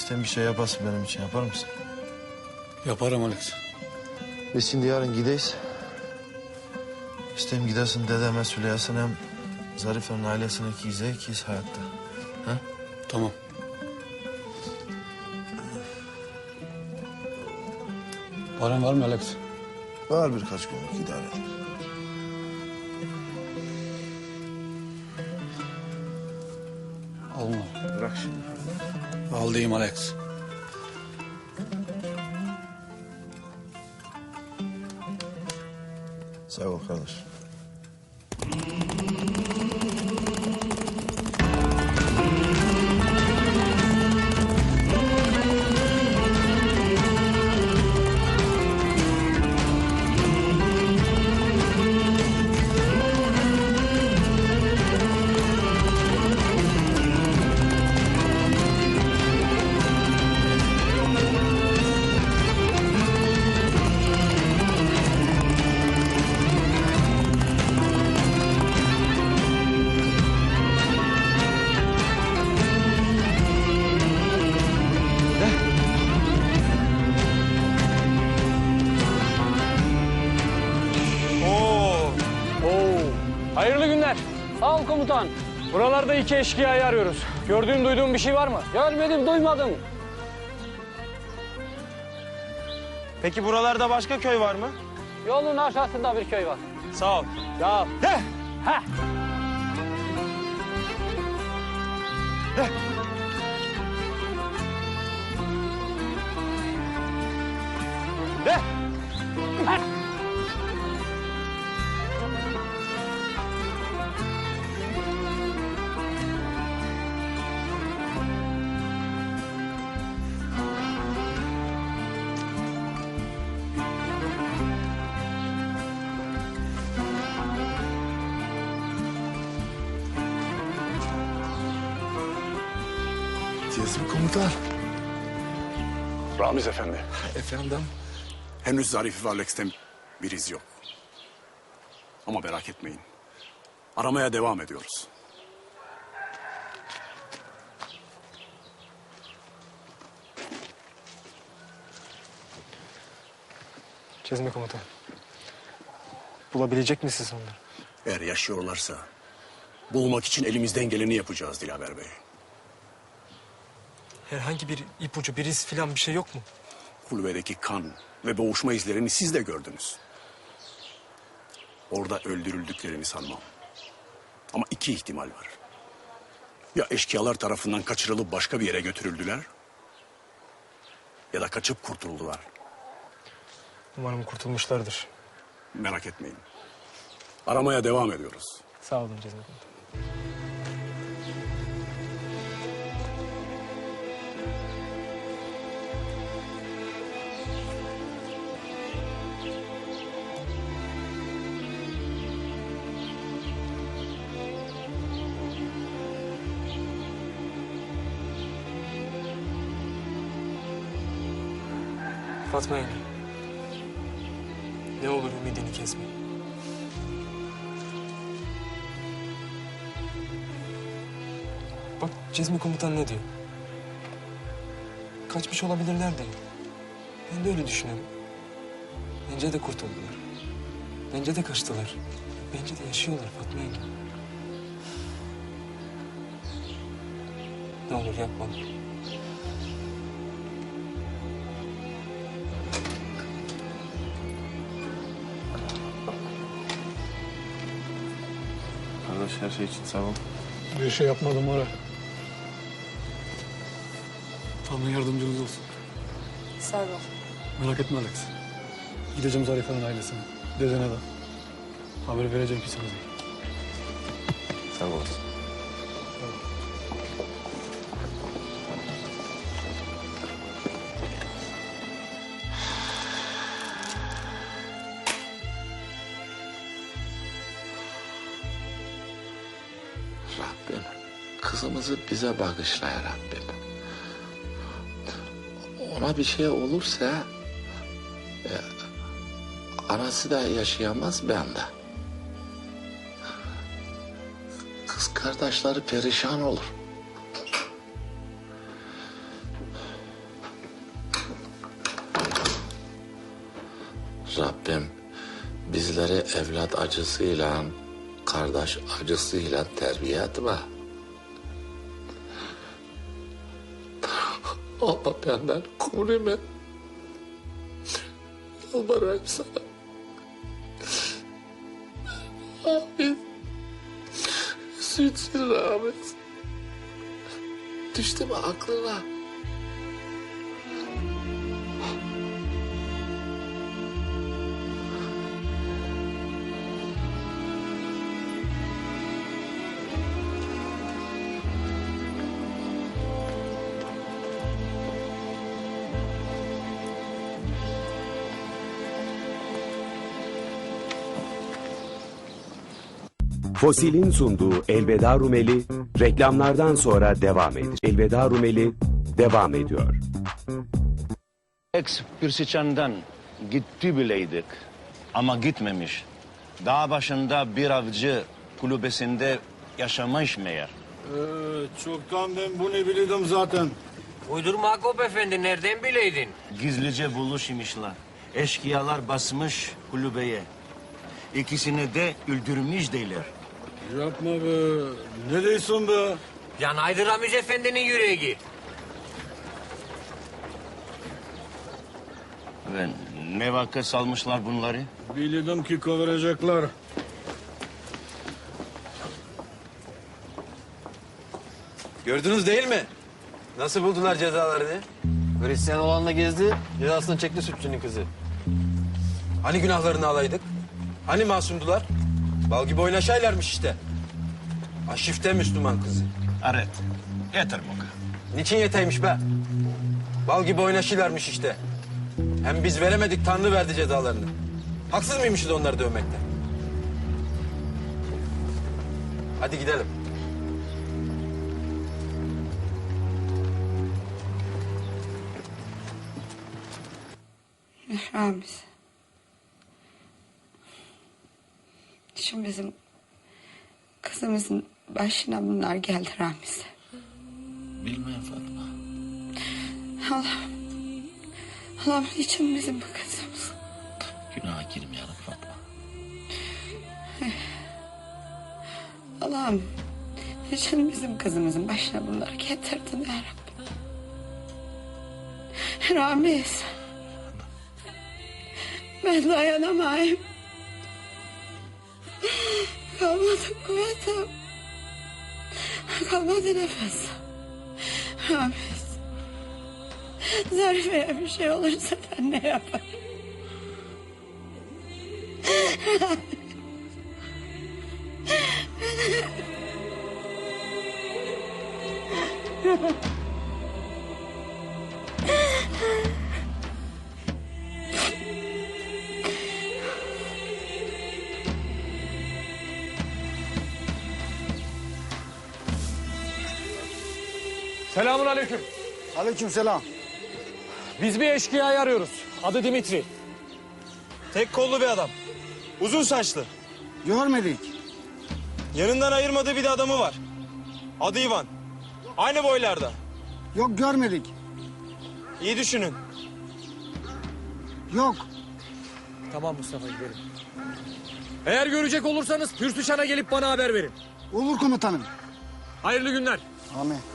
İstem bir şey yaparsın benim için yapar mısın? Yaparım Alex. Biz şimdi yarın gideyiz. İstem gidersin dedeme Süleyasın hem Zarife'nin ailesine ikiyiz, ikiyiz hayatta. Ha? Tamam. Paran var mı Alex? Var birkaç günlük idare eder. Alma. Bırak şimdi. Al diyeyim Alex. Sağ ol kardeş. Hayırlı günler. Sağ ol komutan. Buralarda iki eşkıyayı arıyoruz. Gördüğün duyduğun bir şey var mı? Görmedim, duymadım. Peki buralarda başka köy var mı? Yolun aşağısında bir köy var. Sağ ol. Ya. De! Heh. De! Cezmi komutan. Ramiz Efendi, Efendim? henüz Zarif ve Alex'ten bir iz yok. Ama merak etmeyin. Aramaya devam ediyoruz. Cezmi komutan. Bulabilecek misiniz onları? Eğer yaşıyorlarsa bulmak için elimizden geleni yapacağız Dilaver Bey. Herhangi bir ipucu, bir iz falan bir şey yok mu? Kulübedeki kan ve boğuşma izlerini siz de gördünüz. Orada öldürüldüklerini sanmam. Ama iki ihtimal var. Ya eşkıyalar tarafından kaçırılıp başka bir yere götürüldüler... ...ya da kaçıp kurtuldular. Umarım kurtulmuşlardır. Merak etmeyin. Aramaya devam ediyoruz. Sağ olun Cezmi Fatma yenge. Ne olur ümidini kesme. Bak Cezmi komutan ne diyor? Kaçmış olabilirler diyor. Ben de öyle düşünüyorum. Bence de kurtuldular. Bence de kaçtılar. Bence de yaşıyorlar Fatma yenge. Ne olur yapma. Her şey için sağ ol. Bir şey yapmadım ara. Tanrı yardımcınız olsun. Sağ ol. Merak etme Alex. Gideceğim Zarife'nin ailesine. Dedene de. Haber vereceğim ki sana. Sağ olasın. kızımızı bize bağışla ya Rabbim. Ona bir şey olursa e, anası da yaşayamaz ben de. Kız kardeşleri perişan olur. Rabbim bizleri evlat acısıyla, kardeş acısıyla terbiye etme. Ama benden kumrimi yalvarayım sana. Amin. Sütçü rahmet. Düştü mü aklına? Fosil'in sunduğu Elveda Rumeli reklamlardan sonra devam edecek. Elveda Rumeli devam ediyor. Ex Pürsüçan'dan gitti bileydik ama gitmemiş. Dağ başında bir avcı kulübesinde yaşamış meğer. çoktan ben bunu biliyordum zaten. Uydurma Akop Efendi nereden bileydin? Gizlice buluşmuşlar. Eşkıyalar basmış kulübeye. İkisini de öldürmüş değiller. Yapma be. Ne diyorsun be? Yanaydı Ramiz Efendi'nin yüreği. Ve ne vakit salmışlar bunları? Biliyordum ki kovuracaklar. Gördünüz değil mi? Nasıl buldular cezalarını? Hristiyan olanla gezdi, cezasını çekti sütçünün kızı. Hani günahlarını alaydık? Hani masumdular? Bal gibi oynaşaylarmış işte. Aşifte Müslüman kızı. Evet. Yeter bu kadar. Niçin yeteymiş be? Bal gibi oynaşırlarmış işte. Hem biz veremedik, Tanrı verdi cezalarını. Haksız mıymışız onları dövmekte? Hadi gidelim. Ramiz. Şu bizim kızımızın başına bunlar geldi Ramiz. Bilmem Fatma. Allah'ım. Allah'ım için bizim bu kızımız. Günaha girmeyelim Fatma. Allah'ım. için bizim kızımızın başına bunları getirdin ya Rabbi. Ramiz. Ben dayanamayayım. Kalmadı kuvvetim. Kalmadı nefesim. Ramiz. Zarife'ye bir şey olursa ben ne yaparım? Selamun aleyküm. Aleykümselam. Biz bir eşkıyayı arıyoruz. Adı Dimitri. Tek kollu bir adam. Uzun saçlı. Görmedik. Yanından ayırmadığı bir de adamı var. Adı Ivan. Aynı boylarda. Yok görmedik. İyi düşünün. Yok. Tamam Mustafa gidelim. Eğer görecek olursanız Pürsüşan'a gelip bana haber verin. Olur komutanım. Hayırlı günler. Amin.